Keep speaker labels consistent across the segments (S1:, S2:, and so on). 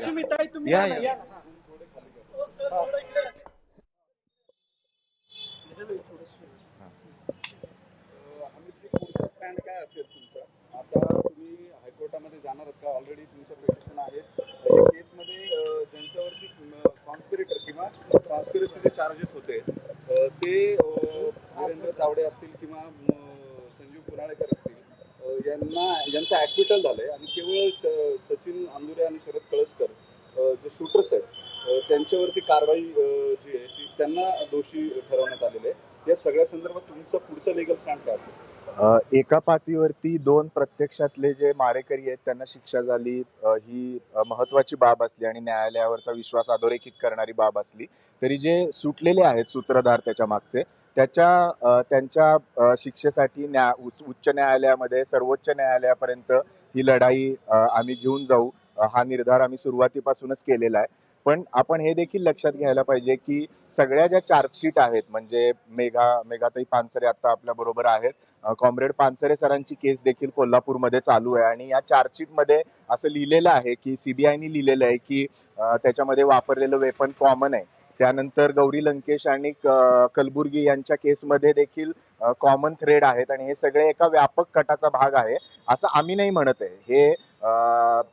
S1: तुम्ही ताई तुम्ही
S2: या,
S1: या ना,
S2: या.
S1: या ना.
S3: आम्ही पुढचा स्टँड काय असेल तुमचा आता तुम्ही हायकोर्टामध्ये जाणार आहात का ऑलरेडी तुमचं पिटिशन आहे या केसमध्ये अं, ज्यांच्यावरती कॉन्स्पिरेटर किंवा कॉन्स्पिरसीचे चार्जेस होते ते अं, वीरेंद्र तावडे असतील किंवा संजीव पुनाळेकर असतील यांना यांचं ॲक्विटल झालंय आणि केवळ स- सचिन अंदुरे आणि शरद कळसकर जे शूटर्स आहेत त्यांच्यावरती कारवाई जी आहे ती त्यांना दोषी ठरवण्यात आलेले आहे. या सगळ्या संदर्भात तुमचं पुढचं लिगल स्टँड काय असेल?
S2: एका पातीवरती दोन प्रत्यक्षातले जे मारेकरी आहेत त्यांना शिक्षा झाली. ही महत्वाची बाब असली आणि न्यायालयावरचा विश्वास अधोरेखित करणारी बाब असली तरी जे सुटलेले आहेत सूत्रधार त्याच्या मागचे त्याच्या त्यांच्या शिक्षेसाठी न्या उच्च उच्च न्यायालयामध्ये सर्वोच्च न्यायालयापर्यंत ही लढाई आम्ही घेऊन जाऊ. हा निर्धार आम्ही सुरुवातीपासूनच केलेला आहे. पण आपण हे देखील लक्षात घ्यायला पाहिजे की सगळ्या ज्या चार्जशीट आहेत म्हणजे मेघा मेघाताई पानसरे आता आपल्या बरोबर आहेत. कॉम्रेड पानसरे सरांची केस देखील कोल्हापूरमध्ये चालू आहे आणि या चार्जशीटमध्ये असं लिहिलेलं आहे की सीबीआयनी लिहिलेलं आहे की त्याच्यामध्ये वापरलेलं वेपन कॉमन आहे. त्यानंतर गौरी लंकेश आणि क- कलबुर्गी यांच्या केसमध्ये देखील कॉमन थ्रेड आहेत आणि हे सगळे एका व्यापक कटाचा भाग आहे असं आम्ही नाही म्हणत आहे. हे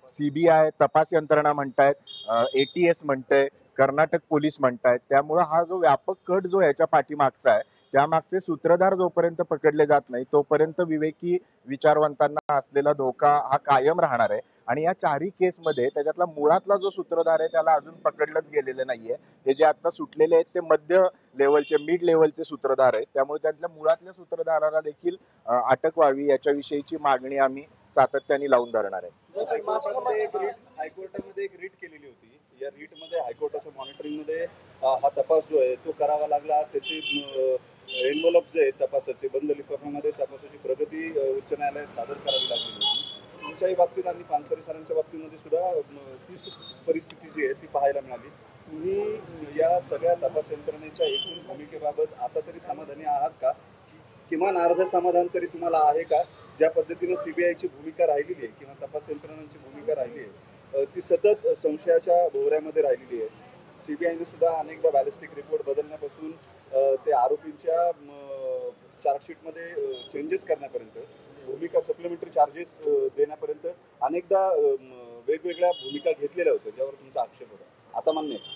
S2: सीबीआय तपास यंत्रणा म्हणतायत ए टी एस म्हणतंय कर्नाटक पोलीस म्हणतायत. त्यामुळं हा जो व्यापक कट जो याच्या पाठीमागचा आहे त्यामागचे सूत्रधार जोपर्यंत पकडले जात नाही तोपर्यंत विवेकी विचारवंतांना असलेला धोका हा कायम राहणार आहे. आणि या चारही केसमध्ये त्याच्यातला मुळातला जो सूत्रधार आहे त्याला अजून पकडलंच गेलेलं नाहीये. हे जे आता सुटलेले आहेत ते मध्य लेवलचे मिड लेवलचे सूत्रधार आहेत. त्यामुळे त्यातल्या मुळातल्या सूत्रधाराला देखील अटक व्हावी याच्याविषयीची मागणी आम्ही सातत्याने लावून धरणार आहे.
S3: हायकोर्टामध्ये एक रीट केलेली होती. या रीटमध्ये हायकोर्टाच्या मॉनिटरिंगमध्ये हा तपास जो आहे तो करावा लागला. त्याची एन्व्हलप जे आहेत तपासाचे बंद लिफाफ्यामध्ये तपासाची प्रगती उच्च न्यायालयात सादर करावी लागली होती. तुमच्याही बाबतीत आणि पानसरे सरांच्या बाबतीमध्ये सुद्धा तीच परिस्थिती जी आहे ती पाहायला मिळाली. तुम्ही या सगळ्या तपास यंत्रणेच्या एकूण भूमिकेबाबत आता तरी समाधानी आहात का? किमान अर्ध समाधान तरी तुम्हाला आहे का? ज्या पद्धतीने सीबीआयची भूमिका राहिलेली आहे किंवा तपास यंत्रणांची भूमिका राहिली आहे ती सतत संशयाच्या भोवऱ्यामध्ये राहिलेली आहे. सीबीआयने सुद्धा अनेकदा बॅलिस्टिक रिपोर्ट बदलण्यापासून ते आरोपींच्या चार्जशीटमध्ये चेंजेस करण्यापर्यंत भूमिका सप्लिमेंटरी चार्जेस देण्यापर्यंत अनेकदा वेगवेगळ्या भूमिका घेतलेल्या होत्या ज्यावर तुमचा आक्षेप होता. आता मान्य आहे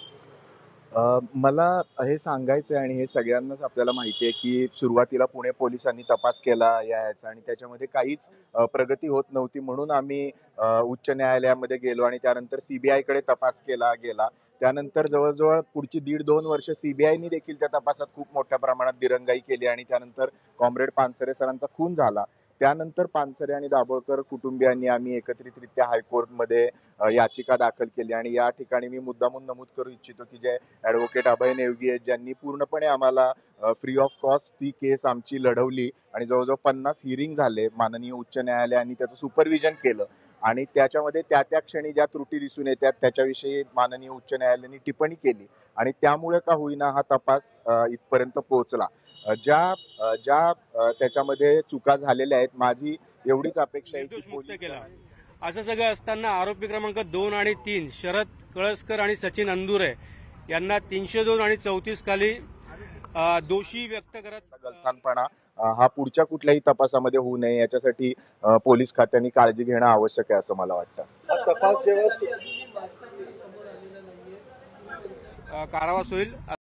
S2: मला हे सांगायचं आहे आणि हे सगळ्यांनाच आपल्याला माहिती आहे की सुरुवातीला पुणे पोलिसांनी तपास केला या ह्याचा आणि त्याच्यामध्ये काहीच प्रगती होत नव्हती म्हणून आम्ही उच्च न्यायालयामध्ये गेलो आणि त्यानंतर सीबीआयकडे तपास केला गेला. त्यानंतर जवळजवळ पुढची दीड दोन वर्ष सीबीआयनी देखील त्या तपासात खूप मोठ्या प्रमाणात दिरंगाई केली आणि त्यानंतर कॉम्रेड पानसरे सरांचा खून झाला. त्यानंतर पानसरे आणि दाभोळकर कुटुंबियांनी आम्ही एकत्रितरित्या हायकोर्टमध्ये याचिका दाखल केली आणि या ठिकाणी मी मुद्दामून नमूद करू इच्छितो की जे ॲडव्होकेट अभय नेवगी आहेत ज्यांनी पूर्णपणे आम्हाला फ्री ऑफ कॉस्ट ती केस आमची लढवली आणि जवळजवळ पन्नास हिअरिंग झाले माननीय उच्च न्यायालयाने त्याचं सुपरविजन केलं. आणि त्याच्यामध्ये त्या त्या क्षणी ज्या त्रुटी दिसून येतात त्याच्याविषयी माननीय उच्च न्यायालयाने टिप्पणी केली आणि त्यामुळे का होईना हा तपास इथपर्यंत पोहोचला. ज्या ज्या त्याच्यामध्ये चुका झालेल्या आहेत माझी एवढीच अपेक्षा आहे की
S1: असं सगळं असताना आरोपी क्रमांक दोन आणि तीन शरद कळसकर आणि सचिन अंदुरे यांना तीनशे दोन आणि चौतीस खाली दोषी व्यक्त करत
S2: गलथानपणा हा पुढच्या कुठल्याही तपासामध्ये होऊ नये याच्यासाठी पोलीस खात्याने काळजी घेणं आवश्यक आहे असं मला वाटतं.
S3: हा तपास जेव्हा
S1: कारावास होईल.